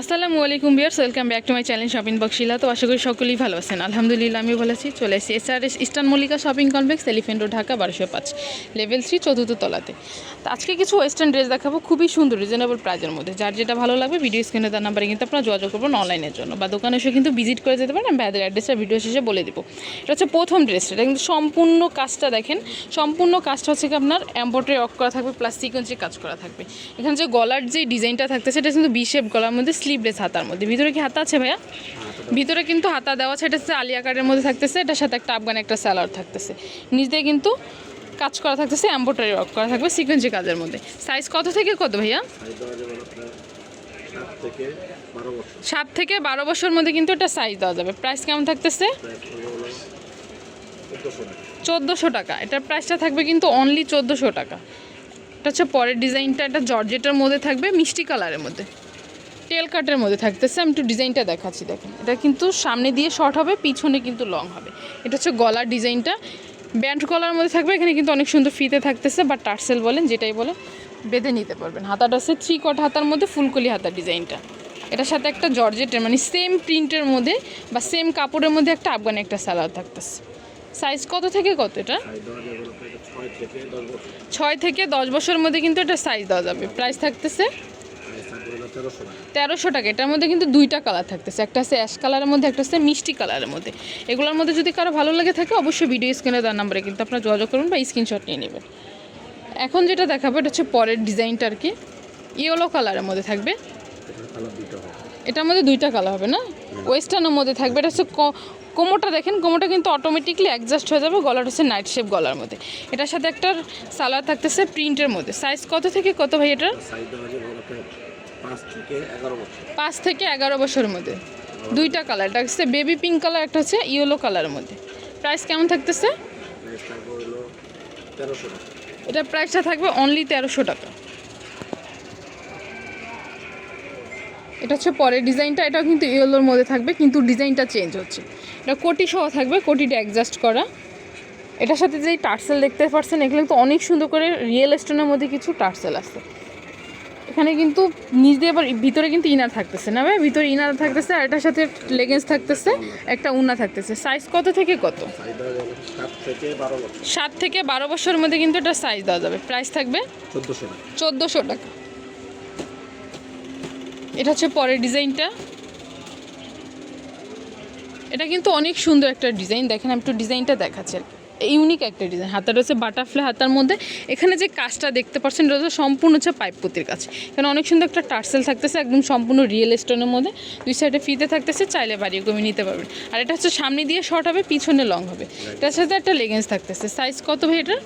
আসসালামু আলাইকুম viewers welcome back to my channel shopping বক্সিলা তো আশা করি সকলেই ভালো আছেন। আলহামদুলিল্লাহ আমি ভালো আছি। চলে এসেছি S R S Eastern Mallika shopping complex, Elephant Road, Dhaka, বারোশো পাঁচ, লেভেল থ্রি, চতুর্থ তলাতে। তো আজকে কিছু ওয়েস্টার্ন ড্রেস দেখাবো, খুবই সুন্দর রিজনেবল প্রাইজের মধ্যে। যার যেটা ভালো লাগবে ভিডিও স্ক্রিনে তার নাম্বারে কিন্তু আপনারা যোগাযোগ করবেন অনলাইনের জন্য। বা দোকানে এসে কিন্তু ভিজিট করে যেতে পারেন, আমি ভাইদের অ্যাড্রেসটা ভিডিও শেষে বলে দেবো। এটা হচ্ছে প্রথম ড্রেসটা এটা কিন্তু সম্পূর্ণ কাজটা দেখেন। সম্পূর্ণ কাজটা হচ্ছে কি আপনার এম্ব্রয়ডারি অফ করা থাকবে প্লাস সিকোয়েন্সে কাজ করা থাকবে। এখানে যে গলার যে ডিজাইনটা থাকতেছে সেটা কিন্তু বি শেপ গলার মধ্যে স্লিভলেস হাতার মধ্যে। ভিতরে কি হাতা আছে ভাইয়া? ভিতরে কিন্তু হাতা দেওয়া আছে, এটা আলিয়া কাটের মধ্যে থাকতেছে, এটার সাথে একটা আফগান, একটা স্যালার থাকতেছে। দিয়ে কিন্তু কাজ করা থাকতেছে, এম্ব্রয়ডারি ওয়ার্ক করা থাকবে, সিকোয়েন্সি কাজের মধ্যে। সাইজ কত থেকে কত ভাইয়া? সাত থেকে বারো বছর মধ্যে কিন্তু এটা সাইজ দেওয়া যাবে। প্রাইস কেমন থাকতেছে? চোদ্দোশো টাকা। এটার প্রাইসটা থাকবে কিন্তু অনলি চোদ্দোশো টাকা। এটা হচ্ছে পরের ডিজাইনটা একটা জর্জেটের মধ্যে থাকবে, মিষ্টি কালারের মধ্যে। টেল কাটের মধ্যে থাকতেছে। আমি একটু ডিজাইনটা দেখাচ্ছি, দেখেন। এটা কিন্তু সামনে দিয়ে শর্ট হবে, পিছনে কিন্তু লং হবে। এটা হচ্ছে গলার ডিজাইনটা। ব্যান্ড গলার মধ্যে থাকবে, এখানে কিন্তু অনেক সুন্দর ফিতে থাকতেছে বা টার্সেল বলেন, যেটাই বলে বেঁধে নিতে পারবেন। হাতাটা হচ্ছে থ্রি কট হাতার মধ্যে, ফুলকলি হাতার ডিজাইনটা। এটার সাথে একটা জর্জেটের মানে সেম প্রিন্টের মধ্যে, বা সেম কাপড়ের মধ্যে একটা আফগানি একটা সালোয়ার থাকতেছে। সাইজ কত থেকে কত এটা? ছয় থেকে দশ বছরের মধ্যে কিন্তু এটা সাইজ দেওয়া যাবে। প্রাইস থাকতেছে তেরোশো টাকা। এটার মধ্যে কিন্তু দুইটা কালার থাকতেছে। একটা হচ্ছে অ্যাশ কালারের মধ্যে একটা হচ্ছে মিষ্টি কালারের মধ্যে। এগুলোর মধ্যে যদি কারও ভালো লাগে থাকে অবশ্যই ভিডিও স্ক্রিনে দেওয়ার নাম্বারে কিন্তু আপনারা যোগাযোগ করুন বা স্ক্রিনশট নিয়ে নেবেন। এখন যেটা দেখাবো এটা হচ্ছে পরের ডিজাইনটা আর কি। ইয়েলো কালারের মধ্যে থাকবে। এটার মধ্যে দুইটা কালার হবে না? ওয়েস্টার্নের মধ্যে থাকবে এটা হচ্ছে ক- কোমরটা দেখেন কোমোটা কিন্তু অটোমেটিকলি অ্যাডজাস্ট হয়ে যাবে গলাটা হচ্ছে নাইট শেপ গলার মধ্যে। এটার সাথে একটা সালোয়ার থাকতেছে প্রিন্টের মধ্যে। সাইজ কত থেকে কত ভাই এটার পাঁচ থেকে এগারো বছরের মধ্যে। দুইটা কালার এটা হচ্ছে বেবি পিঙ্ক কালার একটা হচ্ছে ইয়েলো কালারের মধ্যে। প্রাইস কেমন থাকতেছে? এটার প্রাইসটা থাকবে অনলি তেরোশো টাকা। এটা হচ্ছে পরের ডিজাইনটা এটাও কিন্তু ইয়েলোর মধ্যে থাকবে কিন্তু ডিজাইনটা চেঞ্জ হচ্ছে। এটা কোটি সহ থাকবে কোটিটা অ্যাডজাস্ট করা। এটার সাথে যেই টার্সেল দেখতে পারছেন এগুলো কিন্তু অনেক সুন্দর করে রিয়েল স্টোনের মধ্যে কিছু টার্সেল আছে। এখানে কিন্তু নিচ দিয়ে আবার ভিতরে কিন্তু ইনার থাকতেছে না ভাই ভিতরে ইনার থাকতেছে আর এটার সাথে লেগেন্স থাকতেছে একটা উনা থাকতেছে। সাইজ কত থেকে কত? সাত থেকে বারো বছরের মধ্যে কিন্তু এটা সাইজ দেওয়া যাবে। প্রাইস থাকবে? চোদ্দোশো টাকা। টাকা। এটা হচ্ছে পরের ডিজাইনটা। এটা কিন্তু অনেক সুন্দর একটা ডিজাইন। দেখেন আমি একটু ডিজাইনটা দেখাচ্ছি ইউনিক একটা ডিজাইন হাতার হচ্ছে বাটারফ্লাই হাতার মধ্যে। এখানে যে কাজটা দেখতে পাচ্ছেন এটা হচ্ছে সম্পূর্ণ হচ্ছে পাইপ পুতির কাজ। এখানে অনেক সুন্দর একটা টার্সেল থাকতেছে একদম সম্পূর্ণ রিয়েল স্টোনের মধ্যে। দুই সাইডে ফিতে থাকতেছে চাইলে বাড়িয়ে কমিয়ে নিতে পারবেন। আর এটা হচ্ছে সামনে দিয়ে শর্ট হবে পিছনে লং হবে। এটার সাথে একটা লেগেন্স থাকতেছে। সাইজ কত ভাই এটার?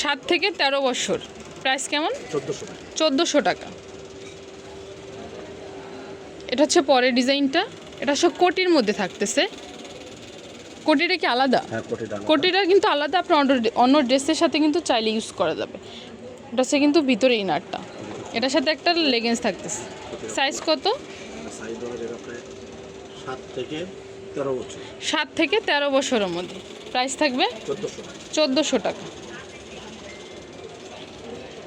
সাত থেকে তেরো বছর। প্রাইস কেমন? চোদ্দোশো টাকা। চোদ্দোশো টাকা। এটা হচ্ছে পরের ডিজাইনটা এটা সব কোটির মধ্যে থাকতেছে। কোটিটা কি আলাদা? হ্যাঁ কোটি কোটিটা কিন্তু আলাদা আপনার অন্য অন্য ড্রেসের সাথে কিন্তু চাইলে ইউজ করা যাবে। এটা হচ্ছে কিন্তু ভিতরে ইনারটা এটার সাথে একটা লেগেন্স থাকতেছে। সাইজ কত? সাত থেকে তেরো বছরের মধ্যে। প্রাইস থাকবে? চোদ্দোশো টাকা।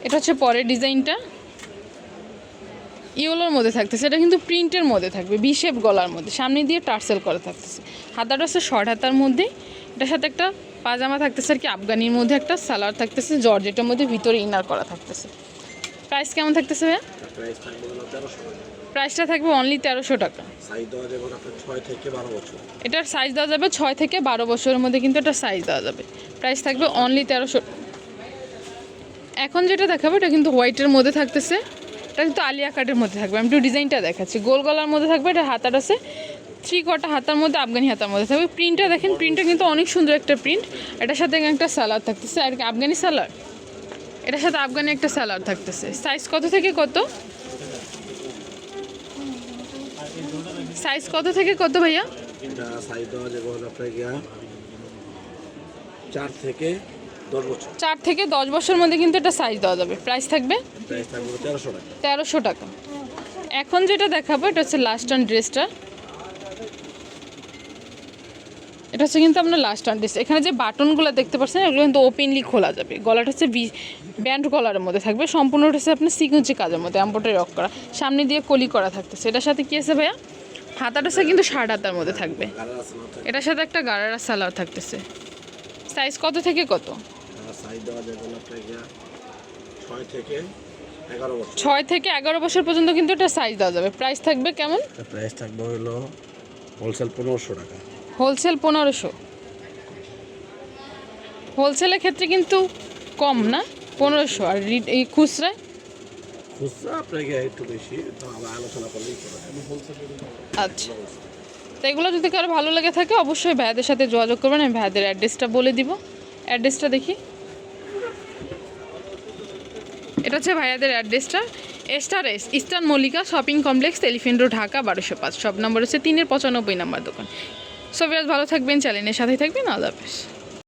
এটা হচ্ছে পরের ডিজাইনটা ইয়েলোর মধ্যে থাকতেছে এটা কিন্তু প্রিন্টের মধ্যে থাকবে বিশেপ গলার মধ্যে সামনে দিয়ে টার্সেল করা থাকতেছে। হাতাটা হচ্ছে শর্ট হাতার মধ্যে এটার সাথে একটা পাজামা থাকতেছে আর কি আফগানির মধ্যে একটা সালোয়ার থাকতেছে জর্জেটের মধ্যে ভিতরে ইনার করা থাকতেছে। প্রাইস কেমন থাকতেছে ভাইয়া? প্রাইসটা থাকবে অনলি তেরোশো টাকা। এটার সাইজ দেওয়া যাবে ছয় থেকে বারো বছরের মধ্যে কিন্তু এটা সাইজ দেওয়া যাবে। প্রাইস থাকবে অনলি তেরোশো। এখন যেটা দেখাবো এটা কিন্তু হোয়াইটের মধ্যে থাকতেছে। এটা কিন্তু আলিয়া কাটের মধ্যে থাকবে। আমি একটু ডিজাইনটা দেখাচ্ছি। গোল গলার মধ্যে থাকবে, এটা হাতার আছে। থ্রি কটা হাতার মধ্যে, আফগানি হাতার মধ্যে থাকবে। প্রিন্টটা দেখেন, প্রিন্টটা কিন্তু অনেক সুন্দর একটা প্রিন্ট। এটার সাথে একটা সালাদ থাকতেছে। আর কি আফগানি সালাড এটার সাথে আফগানি একটা সালাদ থাকতেছে। সাইজ কত থেকে কত? সাইজ কত থেকে কত ভাইয়া? চার থেকে চার থেকে দশ বছরের মধ্যে কিন্তু এটা সাইজ দেওয়া যাবে। প্রাইস থাকবে? তেরোশো টাকা। এখন যেটা দেখাবো এটা হচ্ছে লাস্ট অ্যান্ড ড্রেসটা এটা হচ্ছে কিন্তু আপনার লাস্ট অ্যান্ড ড্রেস এখানে যে বাটনগুলো দেখতে পাচ্ছেন এগুলো কিন্তু ওপেনলি খোলা যাবে। গলাটা হচ্ছে ব্যান্ড গলার মধ্যে থাকবে। সম্পূর্ণটা হচ্ছে আপনার সিকুঞ্চি কাজের মধ্যে এম্পোটারি রক করা। সামনে দিয়ে কলি করা থাকতেছে। এটার সাথে কী আছে ভাইয়া? হাতাটা হচ্ছে কিন্তু ষাট হাতার মধ্যে থাকবে। এটার সাথে একটা গারারা সালোয়ার থাকতেছে। সাইজ কত থেকে কত? সাইজ দেওয়া যাবে না আপনাকে ছয় থেকে এগারো বছর। ছয় থেকে এগারো বছর পর্যন্ত কিন্তু এটা সাইজ দেওয়া যাবে। প্রাইস থাকবে কেমন? প্রাইস থাকবে হলো হোলসেল পনেরোশো টাকা। হোলসেল পনেরোশো। হোলসেলের ক্ষেত্রে কিন্তু কম না? পনেরোশো। আর এই খুচরা? খুচরা আপনাকে একটু বেশি আলোচনা করলেই আচ্ছা। তো এগুলো যদি কারও ভালো লেগে থাকে অবশ্যই ভাইয়াদের সাথে যোগাযোগ করবেন। আমি ভাইয়াদের অ্যাড্রেসটা বলে দিব। অ্যাড্রেসটা দেখি। এটা হচ্ছে ভাইয়াদের অ্যাড্রেসটা। S R S Eastern Mallika shopping complex Elephant Road Dhaka বারোশো পাঁচ। সব নম্বর হচ্ছে তিনের পঁচানব্বই নাম্বার দোকান। সো ভালো থাকবেন চ্যানেলের সাথে থাকবেন। আল্লাহ হাফেজ।